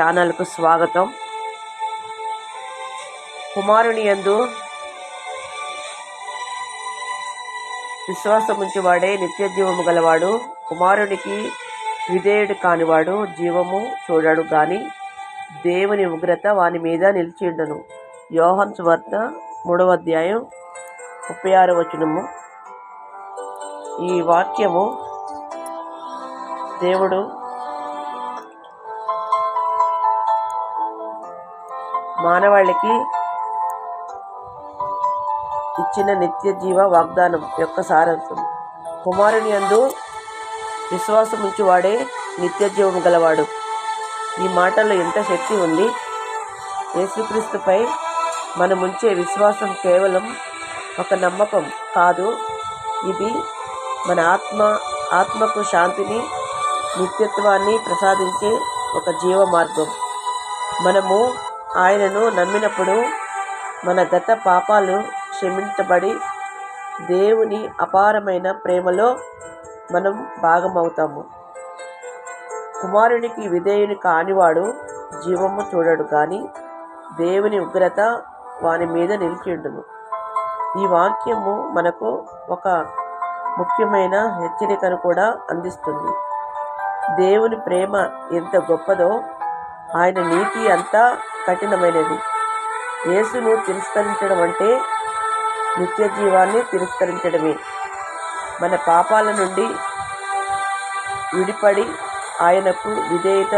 ఛానల్కు స్వాగతం. కుమారుని యందు విశ్వాసముంచువాడే నిత్య జీవము గలవాడు కుమారునికి విధేయుడు కానివాడు జీవము చూడడు గాని దేవుని ఉగ్రత వాని మీద నిలిచిండును యోహన్ సువార్త మూడవ అధ్యాయం ముప్పై ఆరు వచనము. ఈ వాక్యము దేవుడు మానవాళికి ఇచ్చిన నిత్య జీవ వాగ్దానం యొక్క సారాంశం. కుమారుని యందు విశ్వాసం ఉంచువాడే నిత్య జీవము గలవాడు. ఈ మాటల్లో ఎంత శక్తి ఉంది? యేసుక్రీస్తుపై మనం ఉంచే విశ్వాసం కేవలం ఒక నమ్మకం కాదు. ఇది మన ఆత్మ ఆత్మకు శాంతిని నిత్యత్వాన్ని ప్రసాదించే ఒక జీవ మార్గం మనము ఆయనను నమ్మినప్పుడు మన గత పాపాలు క్షమించబడి దేవుని అపారమైన ప్రేమలో మనం భాగమవుతాము. కుమారునికి విధేయుని కానివాడు జీవము చూడడు కానీ దేవుని ఉగ్రత వాని మీద నిలిచిండును ఈ వాక్యము మనకు ఒక ముఖ్యమైన హెచ్చరికను కూడా అందిస్తుంది. దేవుని ప్రేమ ఎంత గొప్పదో ఆయన నీతి అంతా కఠినమైనది. యేసును తిరస్కరించడం అంటే నిత్య జీవాన్ని తిరస్కరించడమే. మన పాపాల నుండి విడిపడి ఆయనకు విధేయత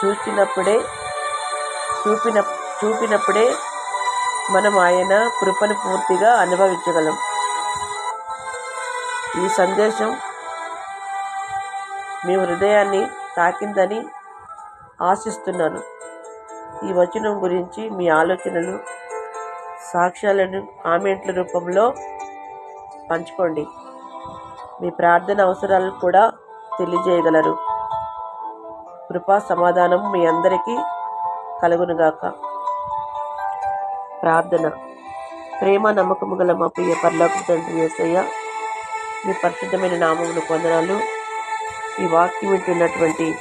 చూచినప్పుడే చూపిన చూపినప్పుడే మనం ఆయన కృపను పూర్తిగా అనుభవించగలం. ఈ సందేశం మీ హృదయాన్ని తాకిందని ఆశిస్తున్నాను. ఈ వచనం గురించి మీ ఆలోచనలు సాక్ష్యాలను కామెంట్ల రూపంలో పంచుకోండి. మీ ప్రార్థన అవసరాలను కూడా తెలియజేయగలరు. కృపా సమాధానం మీ అందరికీ కలుగునుగాక. ప్రార్థన. ప్రేమ నమ్మకము గల మా ప్రియ పర్లోకి తండ్రి వేసయ్య మీ పరిశుద్ధమైన నామమును పొందనాలు. ఈ వాక్యం వింటున్నటువంటి